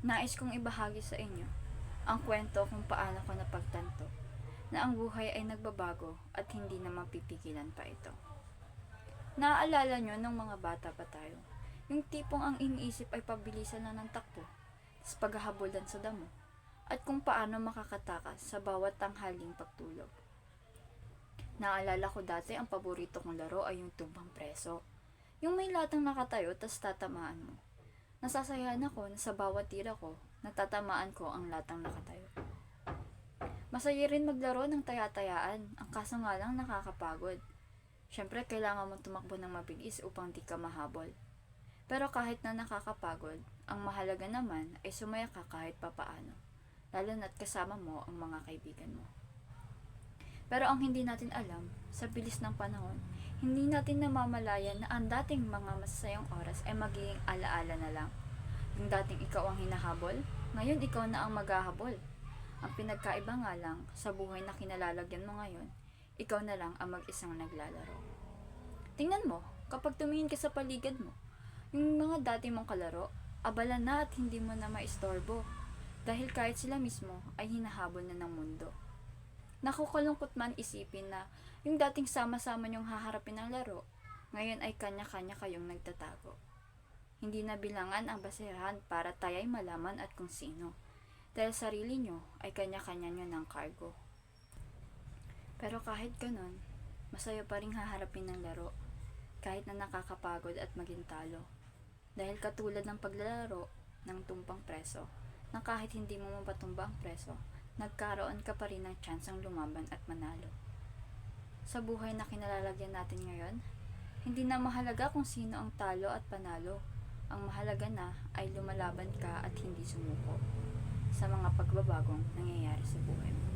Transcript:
Nais kong ibahagi sa inyo ang kwento kung paano ko napagtanto na ang buhay ay nagbabago at hindi na mapipigilan pa ito. Naaalala nyo nung mga bata pa tayo, yung tipong ang iniisip ay pabilisan na ng takbo, tas paghahabolan sa damo, at kung paano makakatakas sa bawat tanghaling pagtulog. Naalala ko dati ang paborito kong laro ay yung tumbang preso. Yung may latang nakatayo tas tatamaan mo. Nasasayahan ako na sa bawat tira ko, natatamaan ko ang latang nakatayo. Masaya rin maglaro ng taya-tayaan, ang kaso nga lang nakakapagod. Siyempre, kailangan mong tumakbo ng mabilis upang di ka mahabol. Pero kahit na nakakapagod, ang mahalaga naman ay sumaya ka kahit papaano. Lalo na't kasama mo ang mga kaibigan mo. Pero ang hindi natin alam, sa bilis ng panahon, hindi natin namamalayan na ang dating mga masasayang oras ay magiging alaala na lang. Yung dating ikaw ang hinahabol, ngayon ikaw na ang maghahabol. Ang pinagkaiba nga lang, sa buhay na kinalalagyan mo ngayon, ikaw na lang ang mag-isang naglalaro. Tingnan mo, kapag tumingin ka sa paligid mo, yung mga dati mong kalaro, abala na at hindi mo na maistorbo. Dahil kahit sila mismo ay hinahabol na ng mundo. Nakukulungkot man isipin na yung dating sama-sama niyong haharapin ng laro, ngayon ay kanya-kanya kayong nagtatago. Hindi na bilangan ang basirahan para taya'y malaman at kung sino. Dahil sarili nyo ay kanya-kanya nyo ng cargo. Pero kahit ganun, masaya pa rin haharapin ng laro kahit na nakakapagod at maging talo. Dahil katulad ng paglalaro ng tumpang preso, na kahit hindi mo mapatumba ang preso, nagkaroon ka pa rin ng tsansang lumaban at manalo. Sa buhay na kinalalagyan natin ngayon, hindi na mahalaga kung sino ang talo at panalo. Ang mahalaga na ay lumalaban ka at hindi sumuko sa mga pagbabagong nangyayari sa buhay mo.